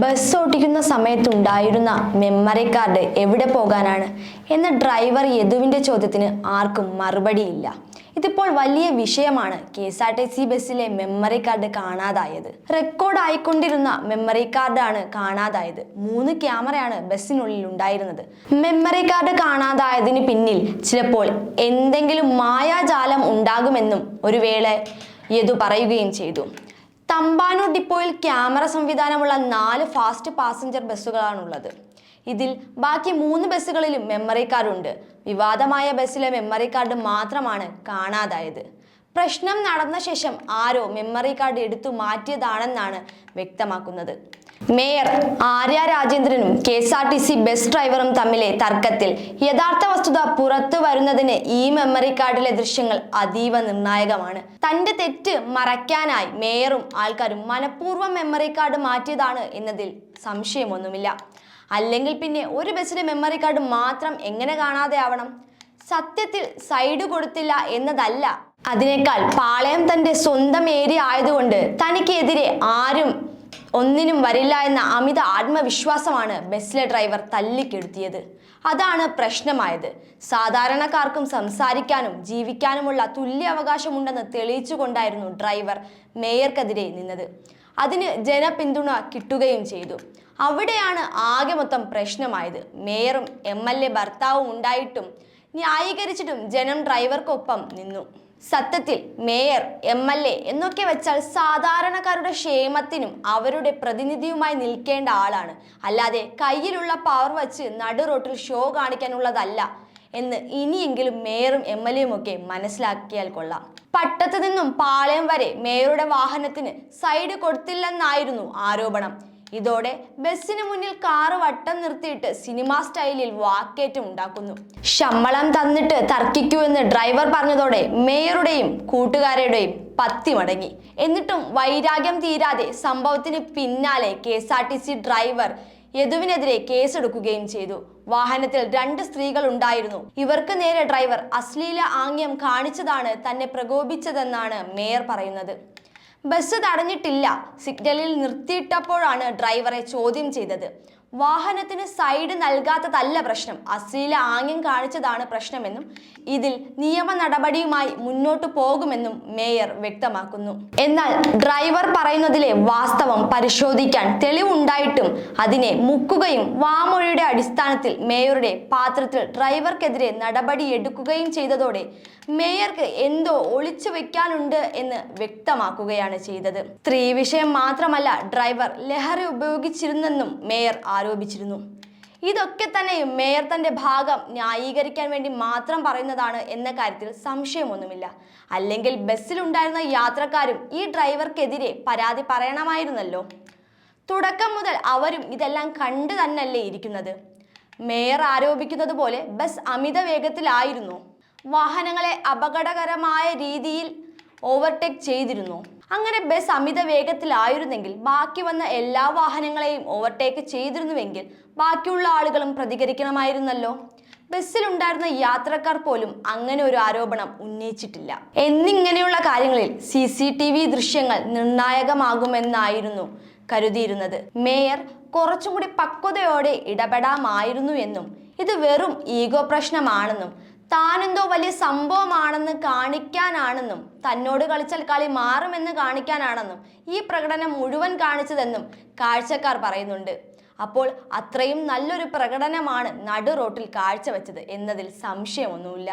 Bus ഓടിക്കുന്ന സമയത്തുണ്ടായിരുന്ന memory card എവിടെ പോകാനാണ്? എന്ന ഡ്രൈവർ യദുവിന്റെ ചോദ്യത്തിന് ആർക്കും മറുപടിയില്ല. ഇതിപ്പോൾ വലിയ വിഷയമാണ് K S R T C ബസ്സിലെ മെമ്മറി കാർഡ് കാണാതായത്. റെക്കോർഡ് ആയിക്കൊണ്ടിരുന്ന മെമ്മറി കാർഡാണ് കാണാതായത്. മൂന്ന് ക്യാമറയാണ് ബസ്സിനുള്ളിൽ ഉണ്ടായിരുന്നത്. മെമ്മറി കാർഡ് കാണാതായതിന് പിന്നിൽ ചിലപ്പോൾ എന്തെങ്കിലും മായാജാലം ഉണ്ടാകുമെന്നും ഒരു വേള യദു പറയുകയും ചെയ്തു. തമ്പാനൂർ ഡിപ്പോയിൽ ക്യാമറ സംവിധാനമുള്ള നാല് ഫാസ്റ്റ് പാസഞ്ചർ ബസ്സുകളാണുള്ളത്. ഇതിൽ ബാക്കി മൂന്ന് ബസ്സുകളിലും മെമ്മറി കാർഡ് ഉണ്ട്. വിവാദമായ ബസ്സിലെ മെമ്മറി കാർഡ് മാത്രമാണ് കാണാതായത്. പ്രശ്നം നടന്ന ശേഷം ആരോ മെമ്മറി കാർഡ് എടുത്തു മാറ്റിയതാണെന്നാണ് വ്യക്തമാക്കുന്നത്. Mayor Arya രാജേന്ദ്രനും K S R T C bus ഡ്രൈവറും തമ്മിലെ തർക്കത്തിൽ യഥാർത്ഥ വസ്തുത പുറത്തു വരുന്നതിന് ഈ മെമ്മറി കാർഡിലെ ദൃശ്യങ്ങൾ അതീവ നിർണായകമാണ്. തന്റെ തെറ്റ് മറയ്ക്കാനായി മേയറും ആൾക്കാരും മനഃപൂർവം മെമ്മറി കാർഡ് മാറ്റിയതാണ് എന്നതിൽ സംശയമൊന്നുമില്ല. അല്ലെങ്കിൽ പിന്നെ ഒരു ബസ്സിലെ മെമ്മറി കാർഡ് മാത്രം എങ്ങനെ കാണാതെ ആവണം? സത്യത്തിൽ സൈഡ് കൊടുത്തില്ല എന്നതല്ല. അതിനേക്കാൾ പാളയം തന്റെ സ്വന്തം ഏരിയ ആയതുകൊണ്ട് തനിക്കെതിരെ ആരും ഒന്നിനും വരില്ല എന്ന അമിത ആത്മവിശ്വാസമാണ് ബസ്സിലെ ഡ്രൈവർ തല്ലിക്കെടുത്തിയത്. അതാണ് പ്രശ്നമായത്. സാധാരണക്കാർക്കും സംസാരിക്കാനും ജീവിക്കാനുമുള്ള തുല്യ അവകാശമുണ്ടെന്ന് തെളിയിച്ചുകൊണ്ടായിരുന്നു ഡ്രൈവർ മേയർക്കെതിരെ നിന്നത്. അതിന് ജനപിന്തുണ കിട്ടുകയും ചെയ്തു. അവിടെയാണ് ആകെ മൊത്തം പ്രശ്നമായത്. മേയറും എം എൽ എ ഭർത്താവും ഉണ്ടായിട്ടും ന്യായീകരിച്ചിട്ടും ജനം ഡ്രൈവർക്കൊപ്പം നിന്നു. സത്യത്തിൽ മേയർ എം എൽ എ എന്നൊക്കെ വെച്ചാൽ സാധാരണക്കാരുടെ ക്ഷേമത്തിനും അവരുടെ പ്രതിനിധിയുമായി നിൽക്കേണ്ട ആളാണ്. അല്ലാതെ കയ്യിലുള്ള പവർ വച്ച് നടു റോട്ടിൽ ഷോ കാണിക്കാനുള്ളതല്ല എന്ന് ഇനിയെങ്കിലും മേയറും എം എൽ എയും ഒക്കെ മനസ്സിലാക്കിയാൽ കൊള്ളാം. പട്ടത്തു നിന്നും പാളയം വരെ മേയറുടെ വാഹനത്തിന് സൈഡ് കൊടുത്തില്ലെന്നായിരുന്നു ആരോപണം. ഇതോടെ ബസ്സിന് മുന്നിൽ കാറ് വട്ടം നിർത്തിയിട്ട് സിനിമാ സ്റ്റൈലിൽ വാക്കേറ്റം ഉണ്ടാക്കുന്നു. ശമ്പളം തന്നിട്ട് തർക്കിക്കൂ എന്ന് ഡ്രൈവർ പറഞ്ഞതോടെ മേയറുടെയും കൂട്ടുകാരുടെയും പത്തി മടങ്ങി. എന്നിട്ടും വൈരാഗ്യം തീരാതെ സംഭവത്തിന് പിന്നാലെ K S R T C driver യദുവിനെതിരെ കേസെടുക്കുകയും ചെയ്തു. വാഹനത്തിൽ രണ്ട് സ്ത്രീകൾ ഉണ്ടായിരുന്നു. ഇവർക്ക് നേരെ ഡ്രൈവർ അശ്ലീല ആംഗ്യം കാണിച്ചതാണ് തന്നെ പ്രകോപിച്ചതെന്നാണ് മേയർ പറയുന്നത്. ബസ് തടഞ്ഞിട്ടില്ല. സിഗ്നലിൽ നിർത്തിയിട്ടപ്പോഴാണ് ഡ്രൈവറെ ചോദ്യം ചെയ്തത്. വാഹനത്തിന് സൈഡ് നൽകാത്തതല്ല പ്രശ്നം. അശ്ലീല ആംഗ്യം കാണിച്ചതാണ് പ്രശ്നമെന്നും ഇതിൽ നിയമ നടപടിയുമായി മുന്നോട്ടു പോകുമെന്നും മേയർ വ്യക്തമാക്കുന്നു. എന്നാൽ ഡ്രൈവർ പറയുന്നതിലെ വാസ്തവം പരിശോധിക്കാൻ തെളിവുണ്ടായിട്ടും അതിനെ മുക്കുകയും വാമൊഴിയുടെ അടിസ്ഥാനത്തിൽ മേയറുടെ പാത്രത്തിൽ ഡ്രൈവർക്കെതിരെ നടപടി എടുക്കുകയും ചെയ്തതോടെ മേയർക്ക് എന്തോ ഒളിച്ചു വെക്കാനുണ്ട് എന്ന് വ്യക്തമാക്കുകയാണ് ചെയ്തത്. സ്ത്രീ വിഷയം മാത്രമല്ല ഡ്രൈവർ ലഹരി ഉപയോഗിച്ചിരുന്നെന്നും മേയർ ആരോപിച്ചിരുന്നു. ഇതൊക്കെ തന്നെ മേയർ തന്റെ ഭാഗം ന്യായീകരിക്കാൻ വേണ്ടി മാത്രം പറയുന്നതാണ് എന്ന കാര്യത്തിൽ സംശയമൊന്നുമില്ല. അല്ലെങ്കിൽ ബസ്സിലുണ്ടായിരുന്ന യാത്രക്കാരും ഈ ഡ്രൈവർക്കെതിരെ പരാതി പറയണമായിരുന്നല്ലോ. തുടക്കം മുതൽ അവരും ഇതെല്ലാം കണ്ടു തന്നെയല്ലേ ഇരിക്കുന്നത്. മേയർ ആരോപിക്കുന്നത് പോലെ ബസ് അമിത വേഗത്തിലായിരുന്നു. വാഹനങ്ങളെ അപകടകരമായ രീതിയിൽ ഓവർടേക്ക് ചെയ്തിരുന്നു. അങ്ങനെ ബസ് അമിത വേഗത്തിലായിരുന്നെങ്കിൽ ബാക്കി വന്ന എല്ലാ വാഹനങ്ങളെയും ഓവർടേക്ക് ചെയ്തിരുന്നുവെങ്കിൽ ബാക്കിയുള്ള ആളുകളും പ്രതികരിക്കണമായിരുന്നല്ലോ. ബസ്സിലുണ്ടായിരുന്ന യാത്രക്കാർ പോലും അങ്ങനെ ഒരു ആരോപണം ഉന്നയിച്ചിട്ടില്ല. എന്നിങ്ങനെയുള്ള കാര്യങ്ങളിൽ സി സി ടി വി ദൃശ്യങ്ങൾ നിർണായകമാകുമെന്നായിരുന്നു കരുതിയിരുന്നത്. മേയർ കുറച്ചുകൂടി പക്വതയോടെ ഇടപെടാമായിരുന്നു എന്നും ഇത് വെറും ഈഗോ പ്രശ്നമാണെന്നും താനെന്തോ വലിയ സംഭവമാണെന്ന് കാണിക്കാനാണെന്നും തന്നോട് കളിച്ചാൽ കളി മാറുമെന്ന് കാണിക്കാനാണെന്നും ഈ പ്രകടനം മുഴുവൻ കാണിച്ചതെന്നും കാഴ്ചക്കാർ പറയുന്നുണ്ട്. അപ്പോൾ അത്രയും നല്ലൊരു പ്രകടനമാണ് നടു റോട്ടിൽ കാഴ്ചവെച്ചത് എന്നതിൽ സംശയമൊന്നുമില്ല.